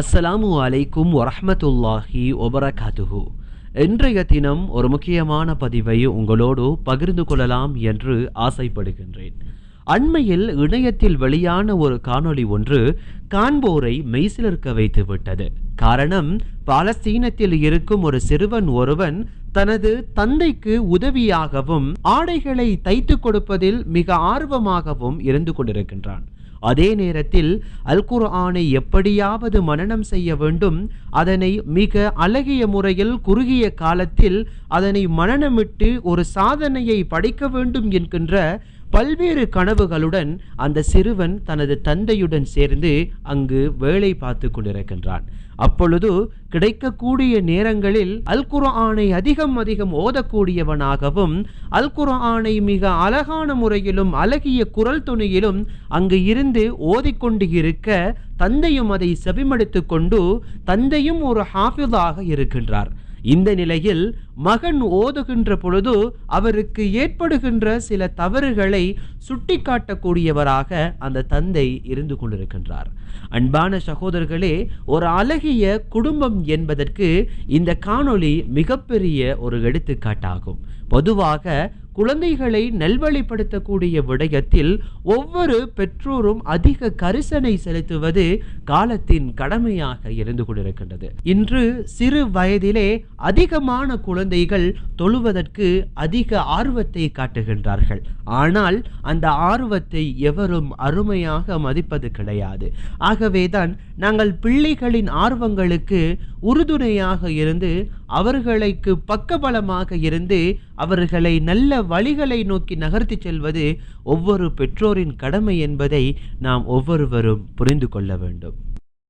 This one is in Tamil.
அஸ்ஸலாமு அலைக்கும் வரஹ்மத்துல்லாஹி ஒபரகாத்துஹு இன்றைய தினம் ஒரு முக்கியமான பதிவை உங்களோடு பகிர்ந்து கொள்ளலாம் என்று ஆசைப்படுகின்றேன். அண்மையில் இணையத்தில் வெளியான ஒரு காணொளி ஒன்று காண்போரை மெய்சிலிருக்க வைத்து விட்டது காரணம் பாலஸ்தீனத்தில் இருக்கும் ஒரு சிறுவன் ஒருவன் தனது தந்தைக்கு உதவியாகவும் ஆடைகளை தைத்து கொடுப்பதில் மிக ஆர்வமாகவும் இருந்து கொண்டிருக்கின்றான். அதே நேரத்தில் அல் குர்ஆனை எப்படியாவது மனனம் செய்ய வேண்டும் அதனை மிக அழகிய முறையில் குறுகிய காலத்தில் அதனை மனனமிட்டு ஒரு சாதனையை படைக்க வேண்டும் என்கின்ற பல்வேறு கனவுகளுடன் அந்த சிறுவன் தனது தந்தையுடன் சேர்ந்து அங்கு வேலை பார்த்து கொண்டிருக்கின்றான். அப்பொழுது கிடைக்கக்கூடிய நேரங்களில் அல் குர்ஆனை அதிகம் அதிகம் ஓதக்கூடியவனாகவும் அல் குர்ஆனை மிக அழகான முறையிலும் அழகிய குரல் துணியிலும் அங்கு இருந்து ஓதிக்கொண்டு இருக்க தந்தையும் அதை செவிமடுத்து கொண்டு தந்தையும் ஒரு ஹாஃபிதாக இருக்கின்றார். இந்த நிலையில் மகன் ஓதுகின்ற பொழுது அவருக்கு ஏற்படுகின்ற சில தவறுகளை சுட்டிக்காட்டக்கூடியவராக அந்த தந்தை இருந்து கொண்டிருக்கின்றார். அன்பான சகோதரர்களே ஒரு அழகிய குடும்பம் என்பதற்கு இந்த காணொளி மிகப்பெரிய ஒரு எடுத்துக்காட்டாகும். பொதுவாக குழந்தைகளை நல்வழிப்படுத்தக்கூடிய விடயத்தில் ஒவ்வொரு பெற்றோரும் அதிக கரிசனை செலுத்துவது காலத்தின் கடமையாக இருந்து கொண்டிருக்கின்றது. இன்று சிறு வயதிலே அதிகமான குழந்தைகள் தொழுவதற்கு அதிக ஆர்வத்தை காட்டுகின்றார்கள். ஆனால் அந்த ஆர்வத்தை எவரும் அருமையாக மதிப்பது கிடையாது. ஆகவேதான் நாங்கள் பிள்ளைகளின் ஆர்வங்களுக்கு உறுதுணையாக இருந்து அவர்களுக்கு பக்கபலமாக இருந்து அவர்களை நல்ல வழிகளை நோக்கி நகர்த்தி செல்வது ஒவ்வொரு பெற்றோரின் கடமை என்பதை நாம் ஒவ்வொருவரும் புரிந்து கொள்ள வேண்டும்.